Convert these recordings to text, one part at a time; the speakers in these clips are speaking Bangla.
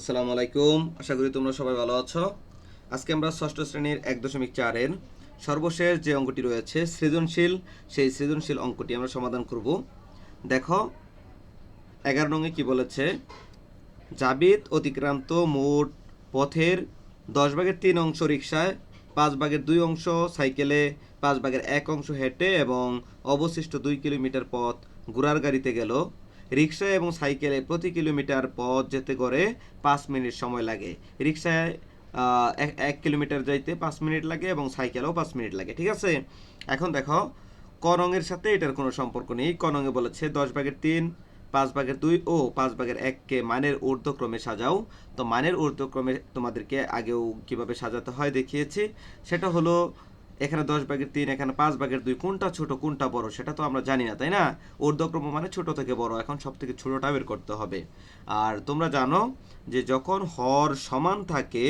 আসসালামু আলাইকুম। আশা করি তোমরা সবাই ভালো আছো। আজকে আমরা ষষ্ঠ শ্রেণির এক দশমিক চারের সর্বশেষ যে অঙ্কটি রয়েছে, সৃজনশীল, সেই সৃজনশীল অঙ্কটি আমরা সমাধান করব। দেখো, এগারো নঙে কি বলেছে? জাবিদ অতিক্রান্ত মোট পথের দশ ভাগের তিন অংশ রিক্সায় পাঁচ ভাগের দুই অংশ সাইকেলে, পাঁচ ভাগের এক অংশ হেঁটে এবং অবশিষ্ট দুই কিলোমিটার পথ ঘোড়ার গাড়িতে গেল। রিক্সায় এবং সাইকেলে প্রতি কিলোমিটার পথ যেতে করে পাঁচ মিনিট সময় লাগে। রিক্সায় এক- কিলোমিটার যাইতে পাঁচ মিনিট লাগে এবং সাইকেলেও পাঁচ মিনিট লাগে, ঠিক আছে? এখন দেখো, ক রঙের সাথে এটার কোনো সম্পর্ক নেই। ক রঙে বলেছে দশ ভাগের তিন, পাঁচ ভাগের দুই ও পাঁচ ভাগের এককে মানের ঊর্ধ্বক্রমে সাজাও। তো মানের ঊর্ধ্বক্রমে তোমাদেরকে আগেও কীভাবে সাজাতে হয় দেখিয়েছি। সেটা হলো এখানে দশ ভাগের তিন, এখানে পাঁচ ভাগের দুই, কোনটা ছোট, কোনটা বড়, সেটা তো আমরা জানি না, তাই না? ঊর্ধ্বক্রম মানে ছোট থেকে বড়, এখন সব থেকে ছোটটা বের করতে হবে। আর তোমরা জানো যে যখন হর সমান থাকে,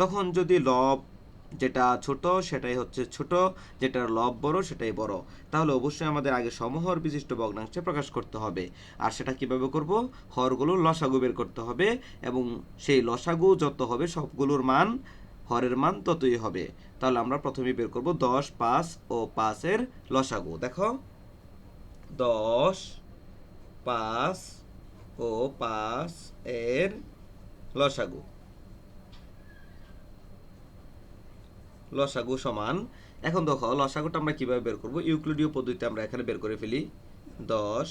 তখন যদি লব যেটা ছোট, সেটাই হচ্ছে ছোট, যেটার লব বড়, সেটাই বড়। তাহলে অবশ্যই আমাদের আগে সমহর বিশিষ্ট ভগ্নাংশে প্রকাশ করতে হবে। আর সেটা কীভাবে করব? হরগুলো লসাগু বের করতে হবে এবং সেই লসাগু যত হবে, সবগুলোর মান হরের মান ততই হবে। তাহলে আমরা প্রথমে বের করব দশ, পাঁচ ও পাঁচের লসাগু। দেখো, দশ, পাঁচ ও পাঁচ এর লসাগু। লসাগু সমান। এখন দেখো, লসাগুটা আমরা কীভাবে বের করব? ইউক্লিডীয় পদ্ধতিতে আমরা এখানে বের করে ফেলি। দশ,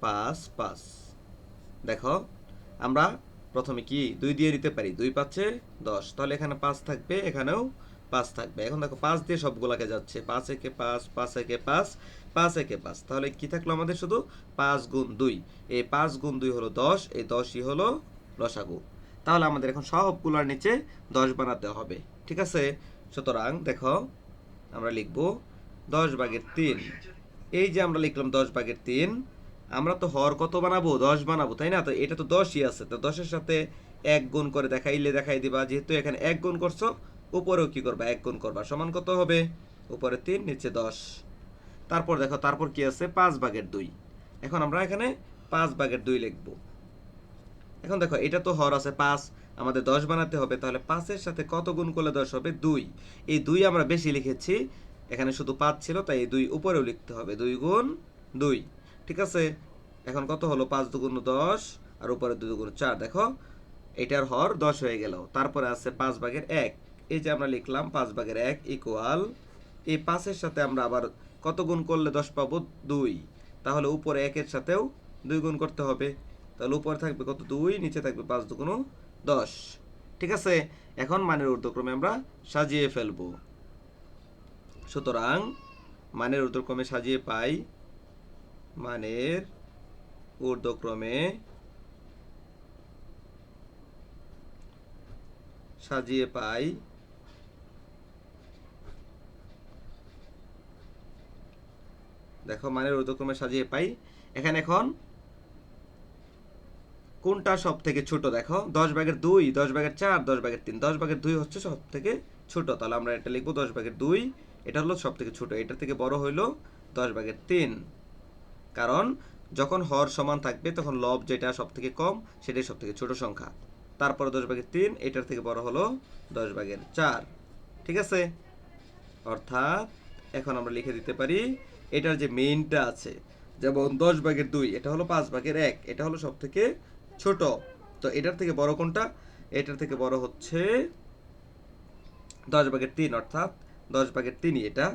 পাঁচ পাঁচ। দেখো, আমরা প্রথমে কি দুই দিয়ে দিতে পারি? দুই পাচ্ছে দশ। তাহলে এখানে পাঁচ থাকবে, এখানেও পাঁচ থাকবে। এখন দেখো পাঁচ দিয়ে সবগুলাকে যাচ্ছে। পাঁচ একে পাঁচ পাঁচ একে পাঁচ পাঁচ একে পাঁচ। তাহলে কি থাকল আমাদের শুধু? পাঁচ গুণ দুই। এই পাঁচ গুণ দুই হলো দশ, এই দশই হলো লসাগু। তাহলে আমাদের এখন সবগুলোর নিচে দশ বানাতে হবে। ঠিক আছে? সুতরাং দেখো, আমরা লিখব দশ ভাগের তিন। এই যে আমরা লিখলাম দশ ভাগের তিন আমরা তো হর কত বানাবো? দশ বানাবো, তাই না? তো এটা তো দশই আছে। তো দশের সাথে এক গুণ করে দেখাইলে দেখাই দিবা, যেহেতু এখানে এক গুণ করছ, উপরেও কি করবা? এক গুণ করবা। সমান কত হবে? উপরে তিন, নিচে দশ। তারপর দেখো, তারপর কি আছে? পাঁচ ভাগের দুই। এখন আমরা এখানে পাঁচ ভাগের দুই লিখব। এখন দেখো, এটা তো হর আছে, পাঁচ। আমাদের দশ বানাতে হবে, তাহলে পাঁচের সাথে কত গুণ করলে দশ হবে? দুই। এই দুই আমরা বেশি লিখেছি, এখানে শুধু পাঁচ ছিল, তাই এই দুই উপরেও লিখতে হবে। দুই গুণ দুই। ঠিক আছে? এখন কত হলো? পাঁচ দুগুণ দশ আর উপরে দুই দুগুণ চার। দেখো, এটার হর দশ হয়ে গেল। তারপরে আছে পাঁচ ভাগের এক। এই যে আমরা লিখলাম পাঁচ ভাগের এক ইকুয়াল এই পাঁচের সাথে আমরা আবার কত গুণ করলে দশ পাবো? দুই। তাহলে উপরে একের সাথেও দুই গুণ করতে হবে। তাহলে উপরে থাকবে কত? দুই, নিচে থাকবে পাঁচ দুগুণ দশ। ঠিক আছে? এখন মানের ঊর্ধ্বক্রমে আমরা সাজিয়ে ফেলব। সুতরাং মানের ঊর্ধ্বক্রমে সাজিয়ে পাই মানের ঊর্ধ্বক্রমে সাজিয়ে পাই দেখো মানের ঊর্ধ্বক্রমে সাজিয়ে পাই। এখানে এখন কোনটা সব থেকে ছোট দেখো? দশ ভাগের দুই, দশ ভাগের চার, দশ ভাগের তিন। দশ ভাগের দুই হচ্ছে সব থেকে ছোট। তাহলে আমরা এটা লিখব দশ ভাগের দুই। এটা হলো সব থেকে ছোট। এটা থেকে বড় হইল দশ ভাগের তিন। কারণ যখন হর সমান থাকবে, তখন লব যেটা সব থেকে কম, সেটাই সব থেকে ছোট সংখ্যা। তারপরে দশ ভাগের তিন, এটার থেকে বড় হলো দশ ভাগের চার। ঠিক আছে? অর্থাৎ এখন আমরা লিখে দিতে পারি, এটার যে মেইনটা আছে, যেমন দশ ভাগের দুই, এটা হলো পাঁচ ভাগের এক, এটা হলো সব থেকে ছোট। তো এটার থেকে বড় কোনটা? এটার থেকে বড় হচ্ছে দশ ভাগের তিন, অর্থাৎ দশ ভাগের তিনই এটা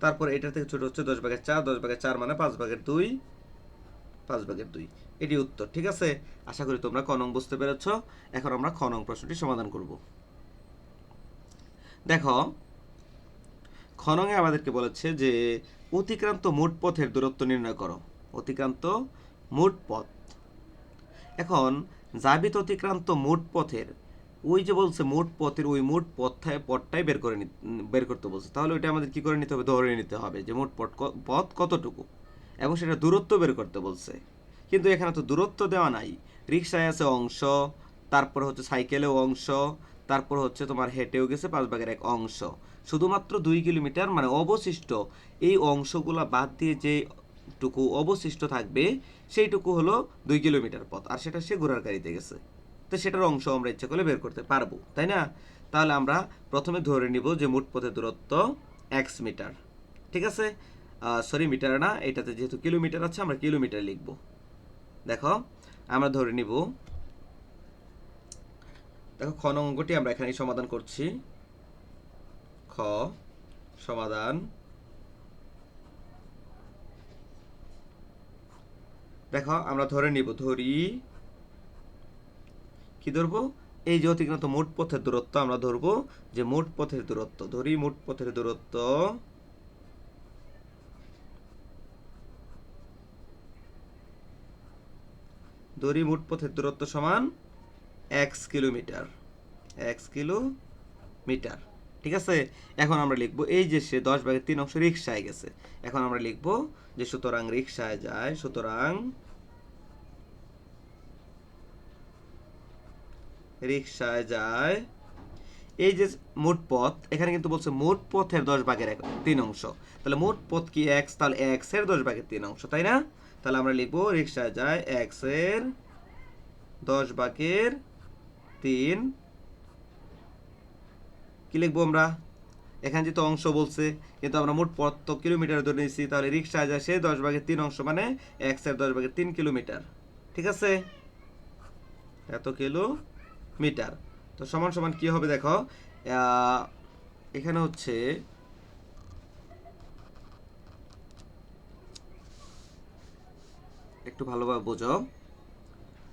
তারপর এটার থেকে ছোট হচ্ছে দশ ভাগের চার, দশ ভাগের চার মানে পাঁচ ভাগের দুই, পাঁচ ভাগের দুই। এটি উত্তর, ঠিক আছে? আশা করি তোমরা কনং বুঝতে পেরেছ। এখন আমরা খনং প্রশ্নটি সমাধান করব। দেখো খনঙে আমাদেরকে বলেছে যে, অতিক্রান্ত মোট পথের দূরত্ব নির্ণয় করো। অতিক্রান্ত মোট পথ। এখন জাবিত অতিক্রান্ত মোট পথের ওই যে বলছে মোট পথের, ওই মোট পথটায়, পথটাই বের করে বের করতে বলছে। তাহলে ওইটা আমাদের কি করে নিতে হবে? ধরে নিতে হবে যে মোট পথ পথ কতটুকু? এবং সেটা দূরত্ব বের করতে বলছে। কিন্তু এখানে তো দূরত্ব দেওয়া নাই। রিক্সায় আছে অংশ, তারপর হচ্ছে সাইকেলেও অংশ, তারপর হচ্ছে তোমার হেঁটেও গেছে পাঁচ ভাগের এক অংশ। শুধুমাত্র দুই কিলোমিটার মানে অবশিষ্ট এই অংশগুলা বাদ দিয়ে যে টুকু অবশিষ্ট থাকবে, সেইটুকু হলো দুই কিলোমিটার পথ। আর সেটা সে ঘোড়ার গাড়িতে গেছে। তো সেটার অংশ আমরা ইচ্ছা করলে বের করতে পারব, তাই না? তাহলে আমরা প্রথমে ধরে নিব যে মোট পথের দূরত্ব এক্স মিটার, ঠিক আছে? সরি মিটার না, এটাতে যেহেতু কিলোমিটার আছে, আমরা কিলোমিটার লিখব। দেখো, আমরা ধরে নিব, দেখো খ অঙ্কটি আমরা এখানে সমাধান করছি। খ সমাধান। দেখো, আমরা ধরে নিব, ধরি কি ধরবো? এই যে অতিক্রান্ত মোট পথের দূরত্ব আমরা ধরবো, যে মোট পথের দূরত্ব, ধরি মোট পথের দূরত্ব ধরি মোট পথের দূরত্ব সমান এক্স কিলোমিটার এক্স কিলোমিটার। ঠিক আছে? এখন আমরা লিখব, এই যে সে দশ ভাগের তিন অংশ রিক্সায় গেছে, এখন আমরা লিখব যে সুতরাং রিক্সায় যায়, সুতরাং রিক্সায় যায়। এই যে মোট পথ, এখানে কিন্তু বলছে মোট পথের দশ ভাগের এক, তিন অংশ। তাহলে মোট পথ কি এক্স তাহলে এক্সের দশ ভাগের তিন অংশ, তাই না? তাহলে আমরা লিখব রিক্সায় যায় এক্সের দশ ভাগের তিন। কি লিখব আমরা? এখানে যেহেতু অংশ বলছে, কিন্তু আমরা মোট পথ তো কিলোমিটার ধরে নিয়েছি, তাহলে রিক্সায় যায় সে দশ ভাগের তিন অংশ মানে এক্সের দশ ভাগের তিন কিলোমিটার ঠিক আছে? এত কিলো মিটার। তো সমান সমান কি হবে দেখো? এখানে হচ্ছে একটু ভালোভাবে বোঝো।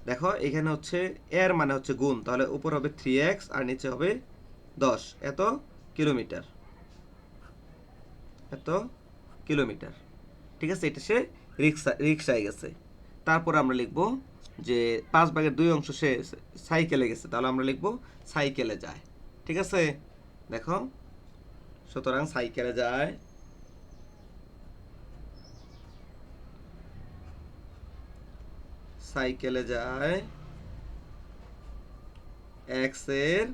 দেখো, এখানে হচ্ছে এর মানে হচ্ছে গুণ, তাহলে উপর হবে থ্রি এক্স আর নিচে হবে দশ। এত কিলোমিটার। এত কিলোমিটার। ঠিক আছে, এটা সে রিক্সা রিক্সায় গেছে। তারপর আমরা লিখব যে পাঁচ ভাগের দুই অংশ সে সাইকেলে গেছে, তাহলে আমরা লিখব সাইকেলে যায়। ঠিক আছে? দেখো, সুতরাং সাইকেলে যায়। সাইকেলে যায় এক্সের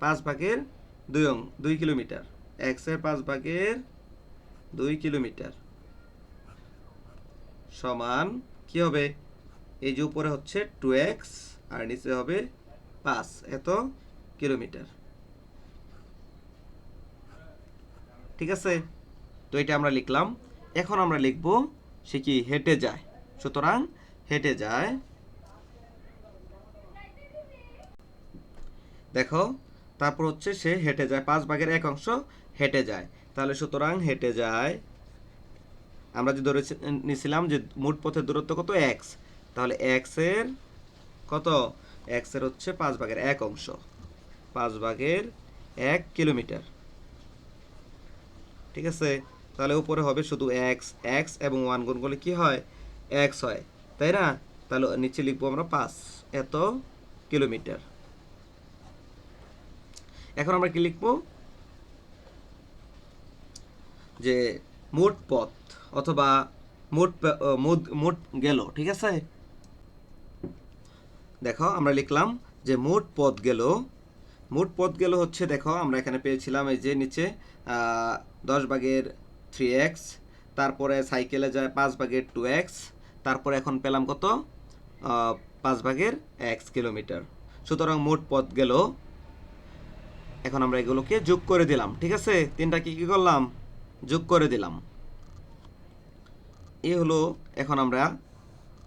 পাঁচ ভাগের দুই অং, দুই কিলোমিটার। এক্সের পাঁচ ভাগের দুই কিলোমিটার সমান কি হবে? এই যে উপরে হচ্ছে টু এক্স আর নিচে হবে পাঁচ। এত কিলোমিটার। ঠিক আছে? তো এটা আমরা লিখলাম। এখন আমরা লিখব সে কি হেঁটে যায়। সুতরাং হেঁটে যায়। দেখো, তারপর হচ্ছে সে হেঁটে যায়। পাঁচ ভাগের এক অংশ হেঁটে যায়। তাহলে সুতরাং হেঁটে যায়। আমরা যে ধরে নিছিলাম যে মোট পথের দূরত্ব কত? এক্স তাহলে এক্সের কত? এক্সের হচ্ছে পাঁচ ভাগের এক অংশ। পাঁচ ভাগের এক কিলোমিটার। ঠিক আছে? তাহলে উপরে হবে শুধু এক্স এক্স এবং ওয়ান গুণ করলে কি হয়? এক্স হয়। তাই না? তাহলে নিচে লিখব আমরা পাঁচ। এত কিলোমিটার। এখন আমরা কি লিখব? যে মোট পথ অথবা মোট- মোট গেল। ঠিক আছে? দেখো, আমরা লিখলাম যে মোট পথ গেল। মোট পথ গেল হচ্ছে, দেখো, আমরা এখানে পেয়েছিলাম এই যে নিচে দশ ভাগের থ্রি এক্স তারপরে সাইকেলে যায় পাঁচ ভাগের টু এক্স তারপরে এখন পেলাম কত? পাঁচ ভাগের এক্স কিলোমিটার। সুতরাং মোট পথ গেল। এখন আমরা এগুলোকে যোগ করে দিলাম, ঠিক আছে? তিনটা কি কি করলাম? যোগ করে দিলাম। এ হলো, এখন আমরা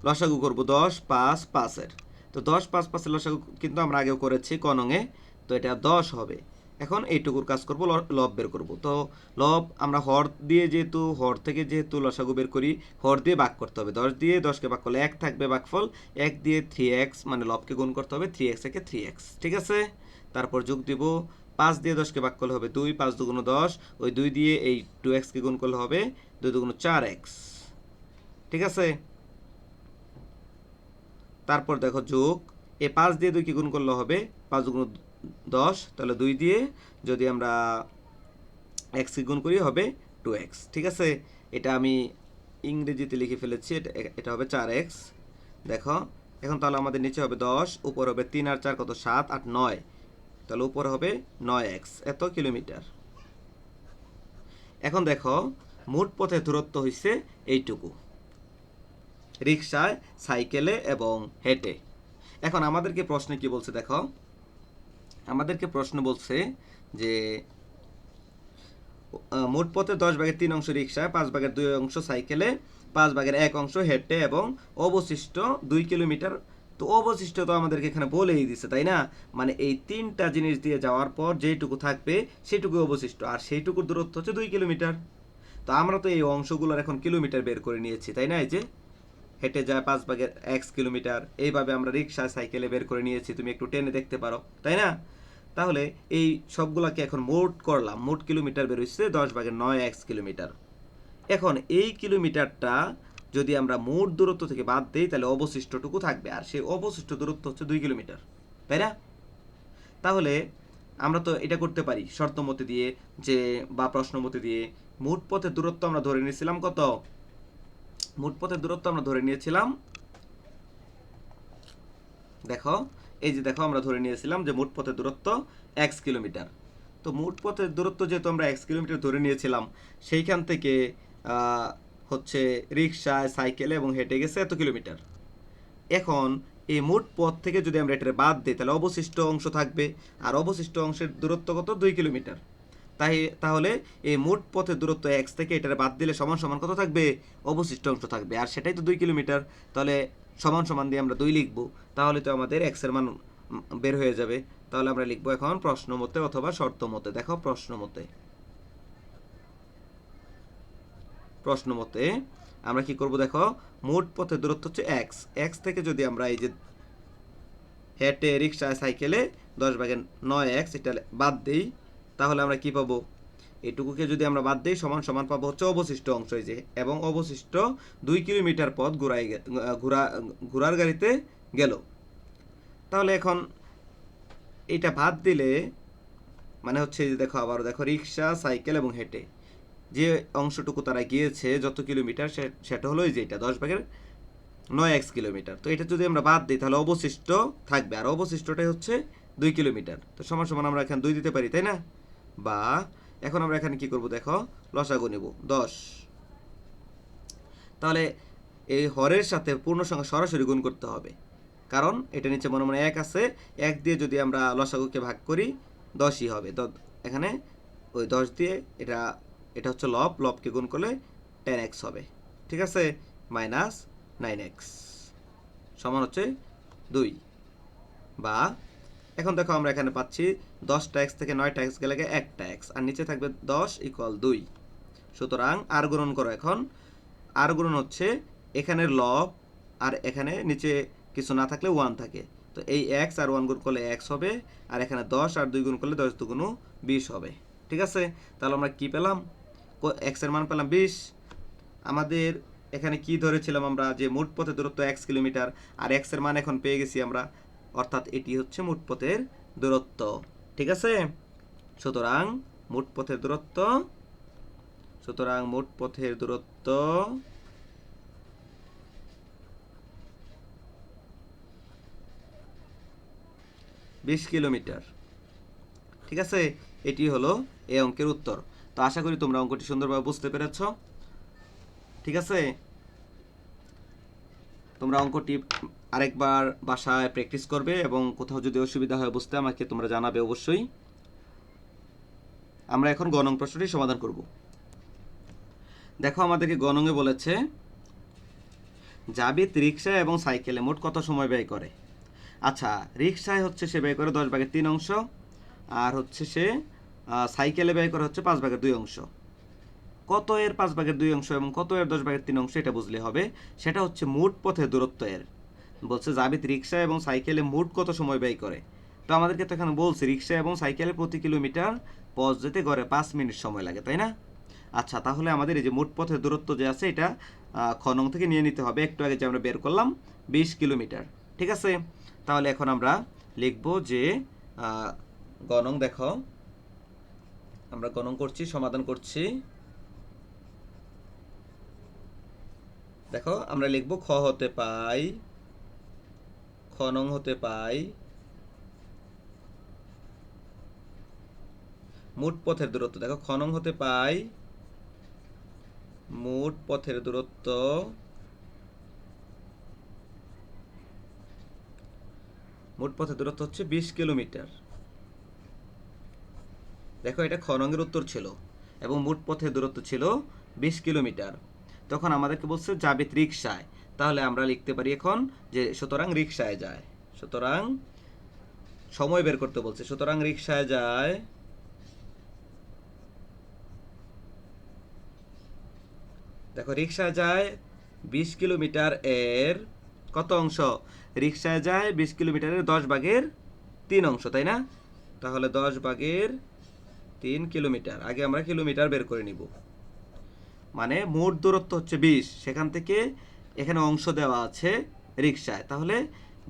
লসাগু করব দশ পাঁচ পাঁচের। তো দশ পাঁচ পাঁচের লসাগু কিন্তু আমরা আগেও করেছি কনঙে, তো এটা দশ হবে। এখন এইটুকুর কাজ করব লব বের করব। তো লব আমরা হর দিয়ে যেহেতু, হর থেকে যেহেতু লসাগু বের করি, হর দিয়ে ভাগ করতে হবে। দশ দিয়ে দশকে ভাগ করলে এক থাকবে ভাগফল, এক দিয়ে থ্রি এক্স মানে লবকে গুণ করতে হবে থ্রি এক্স একে থ্রি এক্স ঠিক আছে? তারপর যোগ দিব, পাঁচ দিয়ে দশকে ভাগ করলে হবে দুই, পাঁচ দুগুণ দশ, ওই দুই দিয়ে এই টু এক্সকে গুণ করলে হবে দুই দুগুণ চার এক্স ঠিক আছে? তারপর দেখো যোগ, এ পাঁচ দিয়ে দুইকে গুণ করলে হবে? পাঁচ দুগুণ দশ, তাহলে দুই দিয়ে যদি আমরা এক্সকে গুণ করি হবে টু এক্স ঠিক আছে? এটা আমি ইংরেজিতে লিখে ফেলেছি, এটা এটা হবে চার এক্স দেখো, এখন তাহলে আমাদের নিচে হবে দশ, উপর হবে তিন আর চার কত? সাত আট নয়। তাহলে উপর হবে নয় এক্স এত কিলোমিটার। এখন দেখো, মোট পথে দূরত্ব হয়েছে এইটুকু। রিক্সায় সাইকেলে এবং হেঁটে। এখন আমাদেরকে প্রশ্নে কি বলছে দেখো? আমাদেরকে প্রশ্ন বলছে যে মোট পথে দশ ভাগের তিন অংশ রিক্সায় পাঁচ ভাগের দুই অংশ সাইকেলে, পাঁচ ভাগের এক অংশ হেঁটে এবং অবশিষ্ট দুই কিলোমিটার। তো অবশিষ্ট তো আমাদেরকে এখানে বলেই দিছে, তাই না? মানে এই তিনটা জিনিস দিয়ে যাওয়ার পর যেটুকু থাকবে সেটুকু অবশিষ্ট, আর সেইটুকুর দূরত্ব হচ্ছে দুই কিলোমিটার। তো আমরা তো এই অংশগুলোর এখন কিলোমিটার বের করে নিয়েছি, তাই না এই যে? হেঁটে যায় পাঁচ ভাগের এক্স কিলোমিটার। এইভাবে আমরা রিক্সা, সাইকেলে বের করে নিয়েছি, তুমি একটু টেনে দেখতে পারো, তাই না? তাহলে এই সবগুলোকে এখন মোট করলাম, মোট কিলোমিটার বের হচ্ছে দশ ভাগের নয় এক্স কিলোমিটার। এখন এই কিলোমিটারটা যদি আমরা মোট দূরত্ব থেকে বাদ দিই, তাহলে অবশিষ্টটুকু থাকবে, আর সেই অবশিষ্ট দূরত্ব হচ্ছে দুই কিলোমিটার, তাই না? তাহলে আমরা তো এটা করতে পারি, শর্ত মতে দিয়ে যে বা প্রশ্ন মতে দিয়ে। মোট পথের দূরত্ব আমরা ধরে নিয়েছিলাম কত? মোট পথের দূরত্ব আমরা ধরে নিয়েছিলাম। দেখো, এই যে দেখো আমরা ধরে নিয়েছিলাম যে মোট পথের দূরত্ব এক্স কিলোমিটার। তো মোট পথের দূরত্ব যেহেতু আমরা এক্স কিলোমিটার ধরে নিয়েছিলাম, সেইখান থেকে হচ্ছে রিক্সায় সাইকেলে এবং হেঁটে গেছে এত কিলোমিটার। এখন এই মোট পথ থেকে যদি আমরা এটা বাদ দিই, তাহলে অবশিষ্ট অংশ থাকবে। আর অবশিষ্ট অংশের দূরত্ব কত? দুই কিলোমিটার। তাই তাহলে এই মোট পথের দূরত্ব এক্স থেকে এটা বাদ দিলে সমান সমান কত থাকবে? অবশিষ্ট অংশ থাকবে। আর সেটাই তো দুই কিলোমিটার। তাহলে সমান সমান দিয়ে আমরা দুই লিখব। তাহলে তো আমাদের এক্সের মান বের হয়ে যাবে। তাহলে আমরা লিখব এখন প্রশ্ন মতে অথবা শর্ত মতে। দেখো প্রশ্ন মতে। প্রশ্ন মতে আমরা কি করব দেখো? মোট পথের দূরত্ব হচ্ছে এক্স এক্স থেকে যদি আমরা এই যে হেঁটে রিক্সায় সাইকেলে দশ ভাগের নয় এক্স এটা বাদ দিই। তাহলে আমরা কি পাবো? এটুকুকে যদি আমরা বাদ দিই, সমান সমান পাবো হচ্ছে অবশিষ্ট অংশ যে, এবং অবশিষ্ট দুই কিলোমিটার পথ ঘুরাই ঘুরা ঘোড়ার গাড়িতে গেল। তাহলে এখন এটা বাদ দিলে মানে হচ্ছে যে দেখো আবার দেখো, রিক্সা, সাইকেল এবং হেঁটে। যে অংশটুকু তারা গিয়েছে, যত কিলোমিটার সেটা হলো এই যে এটা, দশ ভাগের নয় এক্স কিলোমিটার। তো এটা যদি আমরা বাদ দিই, তাহলে অবশিষ্ট থাকবে। আর অবশিষ্টটাই হচ্ছে দুই কিলোমিটার। তো সমান সমান আমরা এখানে দুই দিতে পারি, তাই না? বা এখন আমরা এখানে কি করব দেখো? লসাগু নেব। দশ। তাহলে এই হরের সাথে পূর্ণ সংখ্যা সরাসরি গুণ করতে হবে। কারণ এটা নিচে মনে মনে এক আছে। এক দিয়ে যদি আমরা লসাগুকে ভাগ করি, দশই হবে। এখানে ওই দশ দিয়ে এটা এটা হচ্ছে লব। লবকে গুণ করলে টেন এক্স হবে। ঠিক আছে? Minus nine X. সমান হচ্ছে দুই। বা এখন দেখো আমরা এখানে পাচ্ছি দশটা এক্স থেকে নয়টা এক্স গেলে একটা এক্স আর নিচে থাকবে দশ ইকুয়াল দুই। সুতরাং আর গুণন করো এখন। আর গুণন হচ্ছে এখানের লব আর এখানে নিচে কিছু না থাকলে ওয়ান থাকে। তো এই এক্স আর ওয়ান গুণ করলে এক্স হবে, আর এখানে দশ আর দুই গুণ করলে দশ দুগুণ বিশ হবে। ঠিক আছে? তাহলে আমরা কি পেলাম? এক্সের মান পেলাম বিশ। আমাদের এখানে কি ধরেছিলাম আমরা? যে মোট পথের দূরত্ব এক্স কিলোমিটার, আর এক্সের মান এখন পেয়ে গেছি আমরা অর্থাৎ এটি হচ্ছে মোট পথের দূরত্ব, ঠিক আছে? সুতরাং মোট পথের দূরত্ব, সুতরাং মোট পথের দূরত্ব বিশ কিলোমিটার, ঠিক আছে? এটি হলো এই অঙ্কের উত্তর। তো আশা করি তোমরা অঙ্কটি সুন্দরভাবে বুঝতে পেরেছ, ঠিক আছে? তোমরা অঙ্কটি আরেকবার বাসায় প্র্যাকটিস করবে এবং কোথাও যদি অসুবিধা হয় বুঝতে আমাকে তোমরা জানাবে অবশ্যই। আমরা এখন গণং প্রশ্নটি সমাধান করব। দেখো আমাদেরকে গণঙে বলেছে, জাবিত রিক্সা এবং সাইকেলে মোট কত সময় ব্যয় করে? আচ্ছা রিক্সায় হচ্ছে সে ব্যয় করে দশ ভাগের তিন অংশ, আর হচ্ছে সে সাইকেলে ব্যয় করে হচ্ছে পাঁচ ভাগের দুই অংশ। কত এর পাঁচ ভাগের দুই অংশ এবং কত এর দশ ভাগের তিন অংশ এটা বুঝলে হবে। সেটা হচ্ছে মোট পথের দূরত্ব এর। বলছে, জাবিত রিক্সা এবং সাইকেলে মোট কত সময় ব্যয় করে? তো আমাদেরকে তো এখানে বলছে রিক্সা এবং সাইকেলে প্রতি কিলোমিটার পথ যেতে গড়ে পাঁচ মিনিট সময় লাগে, তাই না? আচ্ছা তাহলে আমাদের এই যে মোট পথের দূরত্ব যে আছে, এটা খনং থেকে নিয়ে নিতে হবে। একটু আগে যে আমরা বের করলাম, বিশ কিলোমিটার, ঠিক আছে? তাহলে এখন আমরা লিখব যে গণং দেখো, আমরা গণং করছি, সমাধান করছি। দেখো, আমরা লিখব, খ হতে পাই খনং হতে পাই মোট পথের দূরত্ব, দেখো খনং হতে পাই মোট পথের দূরত্ব মোট পথের দূরত্ব হচ্ছে বিশ কিলোমিটার। দেখো, এটা খ নঙ্গের উত্তর ছিল এবং মোট পথের দূরত্ব ছিল বিশ কিলোমিটার। তখন আমাদেরকে বলছে জাবেদ রিক্সায় তাহলে আমরা লিখতে পারি এখন যে সুতরাং রিক্সায় যায়। সুতরাং সময় বের করতে বলছে। সুতরাং রিক্সায় যায়। দেখো রিক্সা যায় বিশ কিলোমিটার এর কত অংশ? রিক্সায় যায় বিশ কিলোমিটারের দশ ভাগের তিন অংশ, তাই না? তাহলে দশ ভাগের তিন কিলোমিটার। আগে আমরা কিলোমিটার বের করে নিব। মানে মোট দূরত্ব হচ্ছে বিশ। সেখান থেকে এখানে অংশ দেওয়া আছে রিক্সায় তাহলে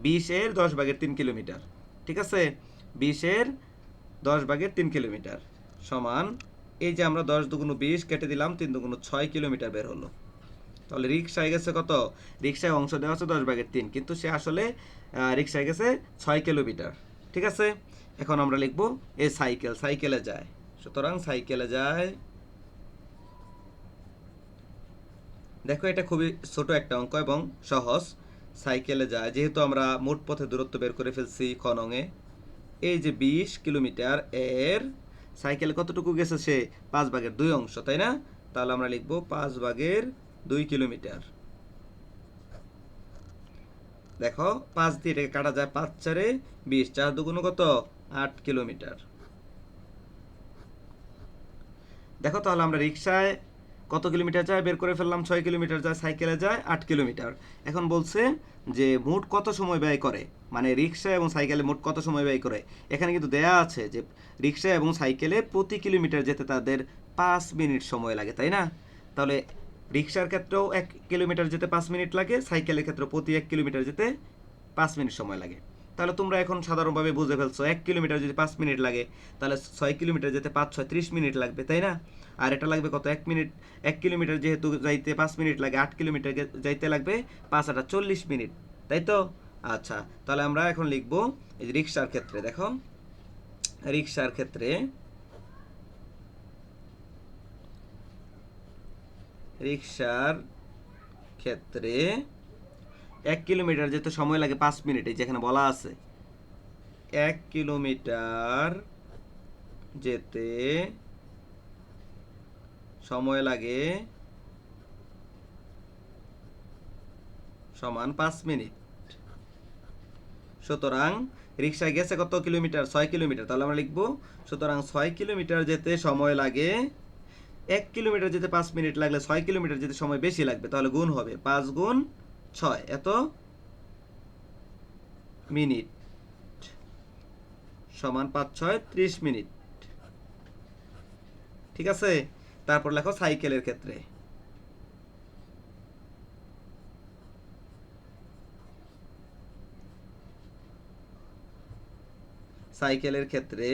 বিশের দশ ভাগের তিন কিলোমিটার, ঠিক আছে? বিশের দশ ভাগের তিন কিলোমিটার সমান এই যে আমরা দশ দুগুণ বিশ কেটে দিলাম, তিন দুগুণ ছয় কিলোমিটার বের হলো। তাহলে রিক্সায় গেছে কত? রিক্সায় অংশ দেওয়া আছে দশ ভাগের তিন, কিন্তু সে আসলে রিক্সায় গেছে ছয় কিলোমিটার, ঠিক আছে? এখন আমরা লিখব এ সাইকেল, সাইকেলে যায়। সুতরাং সাইকেলে যায় দেখো, এটা খুবই ছোট একটা অঙ্ক এবং সহজ। সাইকেলে যায়। যেহেতু আমরা মোট পথে দূরত্ব বের করে ফেলছি খনঙে এই যে বিশ কিলোমিটার এর সাইকেলে কতটুকু গেছে সে পাঁচ ভাগের দুই অংশ, তাই না? তাহলে আমরা লিখব পাঁচ ভাগের দুই কিলোমিটার। দেখো, পাঁচ দিয়ে এটাকে কাটা যায় পাঁচ চারে বিশ, চার দুগুণ কত? আট কিলোমিটার। দেখো, তাহলে আমরা রিক্সায় কত কিলোমিটার যায়? বের করে ফেললাম, ছয় কিলোমিটার যায়, সাইকেলে যায়, আট কিলোমিটার। এখন বলছে যে মোট কত সময় ব্যয় করে? মানে রিক্সা এবং সাইকেলে মোট কত সময় ব্যয় করে? এখানে কিন্তু দেয়া আছে যে রিক্সা এবং সাইকেলে প্রতি কিলোমিটার যেতে তাদের পাঁচ মিনিট সময় লাগে, তাই না? তাহলে রিক্সার ক্ষেত্রেও এক কিলোমিটার যেতে পাঁচ মিনিট লাগে, সাইকেলের ক্ষেত্রেও প্রতি এক কিলোমিটার যেতে পাঁচ মিনিট সময় লাগে। তাহলে তোমরা এখন সাধারণভাবে বুঝে ফেলছো, এক কিলোমিটার যদি পাঁচ মিনিট লাগে, তাহলে ছয় কিলোমিটার যেতে পাঁচ, ছয়, ত্রিশ মিনিট লাগবে, তাই না? আর এটা লাগবে কত? এক মিনিট, এক কিলোমিটার যেহেতু যাইতে পাঁচ মিনিট লাগে, আট কিলোমিটার যাইতে লাগবে পাঁচ আটা চল্লিশ মিনিট, তাই তো? আচ্ছা তাহলে আমরা এখন লিখব এই যে রিক্সার ক্ষেত্রে, দেখো। রিক্সার ক্ষেত্রে রিক্সার ক্ষেত্রে এক কিলোমিটার যেতে সময় লাগে পাঁচ মিনিটে যেখানে বলা আছে। এক কিলোমিটার যেতে সময় লাগে সমান পাঁচ মিনিট। সুতরাং রিক্সায় গেছে কত কিলোমিটার? ছয় কিলোমিটার। তাহলে আমরা লিখব, সুতরাং ছয় কিলোমিটার যেতে সময় লাগে, এক কিলোমিটার যেতে পাঁচ মিনিট লাগলে ছয় কিলোমিটার যেতে সময় বেশি লাগবে, তাহলে গুণ হবে। পাঁচ গুণ ছয়, এত? মিনিট। সমান পাঁচ, ছয়, ত্রিশ মিনিট। ঠিক আছে? তারপর লেখো সাইকেলের ক্ষেত্রে। সাইকেলের ক্ষেত্রে,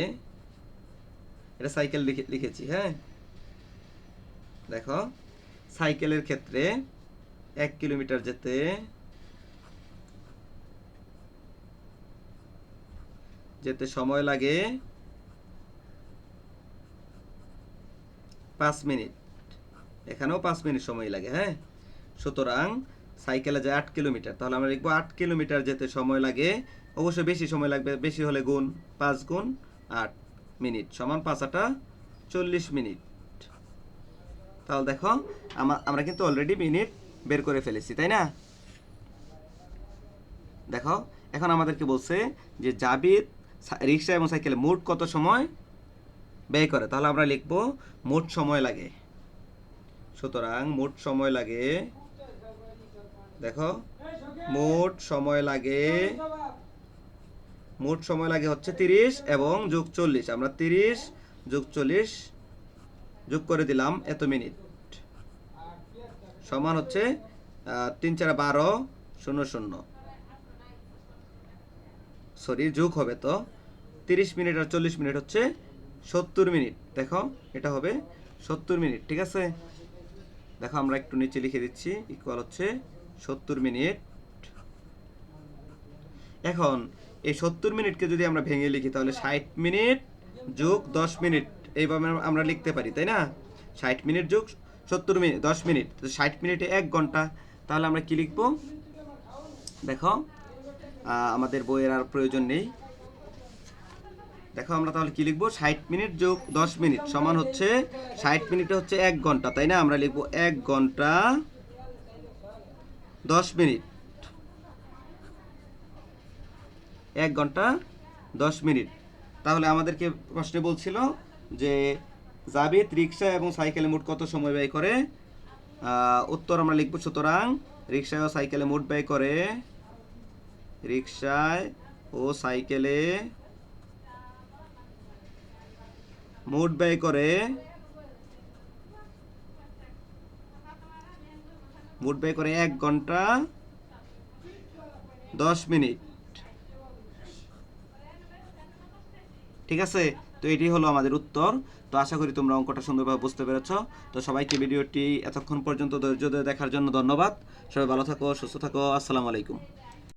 এটা সাইকেল লিখেছি হ্যাঁ? দেখো, সাইকেলের ক্ষেত্রে এক কিলোমিটার যেতে। যেতে সময় লাগে পাঁচ মিনিট। এখানেও পাঁচ মিনিট সময় লাগে হ্যাঁ? সুতরাং সাইকেলে যায় আট কিলোমিটার। তাহলে আমরা লিখব আট কিলোমিটার যেতে সময় লাগে। অবশ্যই বেশি সময় লাগবে, বেশি হলে গুণ পাঁচ গুণ আট মিনিট সমান পাঁচ আটা চল্লিশ মিনিট। তাহলে দেখো, আমা- আমরা কিন্তু অলরেডি মিনিট বের করে ফেলেছি, তাই না? দেখো, এখন আমাদেরকে বলছে যে জাবিদ রিক্সা এবং সাইকেলে মোট কত সময় ব্যয় করে? তাহলে আমরা লিখব, মোট সময় লাগে। সুতরাং মোট সময় লাগে, দেখো, মোট সময় লাগে, মোট সময় লাগে হচ্ছে তিরিশ এবং যোগ চল্লিশ। আমরা তিরিশ যোগ চল্লিশ যোগ করে দিলাম এত মিনিট। সমান হচ্ছে তিন চার বারো, শূন্য শূন্য। সরি যোগ হবে তো। তিরিশ মিনিট আর চল্লিশ মিনিট হচ্ছে সত্তর মিনিট। দেখো, এটা হবে সত্তর মিনিট, ঠিক আছে? দেখো, আমরা একটু নিচে লিখে দিচ্ছি ইকুয়াল হচ্ছে সত্তর মিনিট। এখন, এই সত্তর মিনিটকে যদি আমরা ভেঙে লিখি, তাহলে ষাট মিনিট যোগ দশ মিনিট, এইভাবে আমরা লিখতে পারি, তাই না? ষাট মিনিট যোগ সত্তর মিনিট, দশ মিনিট। ষাট মিনিটে এক ঘণ্টা। তাহলে আমরা কি লিখব? দেখো আমাদের বইয়ের আর প্রয়োজন নেই। দেখো, আমরা তাহলে কি লিখব? ষাট মিনিট যোগ দশ মিনিট সমান হচ্ছে, ষাট মিনিটে হচ্ছে এক ঘণ্টা, তাই না? আমরা লিখব এক ঘণ্টা দশ মিনিট। এক ঘণ্টা দশ মিনিট। তাহলে আমাদেরকে প্রশ্নে বলছিল যে জাবিদ রিক্সা এবং সাইকেলে মোট কত সময় ব্যয় করে? উত্তর আমরা লিখব, সুতরাং রিক্সায় ও সাইকেলে মোট ব্যয় করে, রিক্সায় ও সাইকেলে মোট ব্যয় করে, মোট ব্যয় করে এক ঘণ্টা দশ মিনিট। ঠিক আছে? তো এটি হলো আমাদের উত্তর। তো আশা করি তোমরা অঙ্কটা সুন্দরভাবে বুঝতে পেরেছ। তো সবাইকে ভিডিওটি এতক্ষণ পর্যন্ত ধৈর্য দেখার জন্য ধন্যবাদ। সবাই ভালো থাকো, সুস্থ থাকো, আসসালামু আলাইকুম।